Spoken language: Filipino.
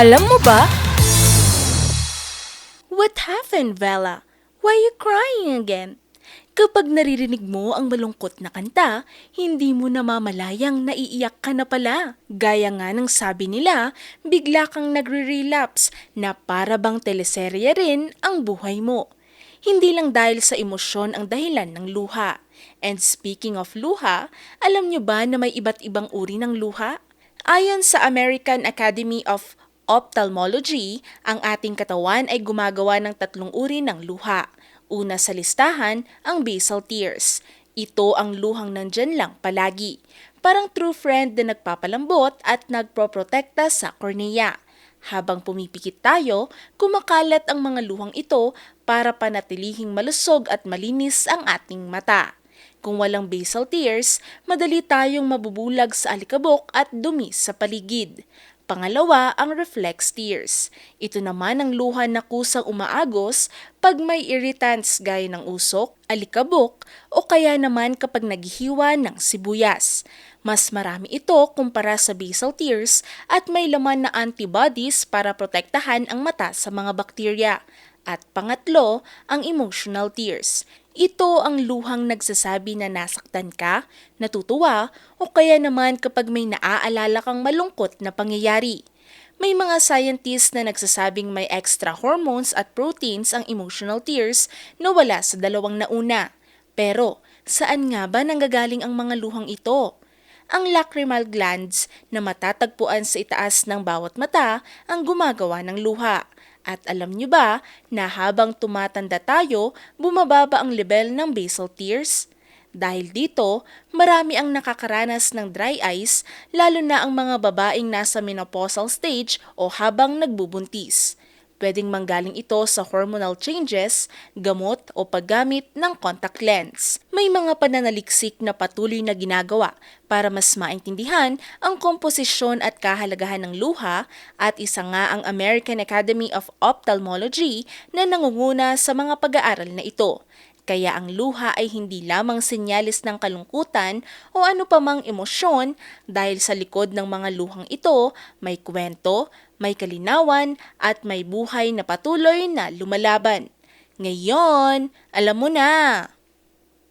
Alam mo ba? What happened, Bella? Why you crying again? Kapag naririnig mo ang malungkot na kanta, hindi mo namamalayang naiiyak ka na pala. Gaya nga ng sabi nila, bigla kang nagre-relapse na para bang teleserye rin ang buhay mo. Hindi lang dahil sa emosyon ang dahilan ng luha. And speaking of luha, alam nyo ba na may iba't ibang uri ng luha? Ayon sa American Academy of Ophthalmology, ang ating katawan ay gumagawa ng tatlong uri ng luha. Una sa listahan, ang basal tears. Ito ang luhang nandyan lang palagi. Parang true friend na nagpapalambot at nagproprotekta sa kornea. Habang pumipikit tayo, kumakalat ang mga luhang ito para panatilihing malusog at malinis ang ating mata. Kung walang basal tears, madali tayong mabubulag sa alikabok at dumi sa paligid. Pangalawa, ang reflex tears. Ito naman ang luha na kusang umaagos pag may irritants gaya ng usok, alikabok, o kaya naman kapag naghihiwa ng sibuyas. Mas marami ito kumpara sa basal tears at may laman na antibodies para protektahan ang mata sa mga bakterya. At pangatlo, ang emotional tears. Ito ang luhang nagsasabi na nasaktan ka, natutuwa, o kaya naman kapag may naaalala kang malungkot na pangyayari. May mga scientists na nagsasabing may extra hormones at proteins ang emotional tears na wala sa dalawang nauna. Pero, saan nga ba nanggagaling ang mga luhang ito? Ang lacrimal glands na matatagpuan sa itaas ng bawat mata ang gumagawa ng luha. At alam nyo ba na habang tumatanda tayo, bumababa ang level ng basal tears? Dahil dito, marami ang nakakaranas ng dry eyes, lalo na ang mga babaeng nasa menopausal stage o habang nagbubuntis. Pwedeng manggaling ito sa hormonal changes, gamot o paggamit ng contact lens. May mga pananaliksik na patuloy na ginagawa para mas maintindihan ang komposisyon at kahalagahan ng luha at isa nga ang American Academy of Ophthalmology na nangunguna sa mga pag-aaral na ito. Kaya ang luha ay hindi lamang senyalis ng kalungkutan o ano pa mang emosyon dahil sa likod ng mga luhang ito may kwento, may kalinawan at may buhay na patuloy na lumalaban. Ngayon, alam mo na!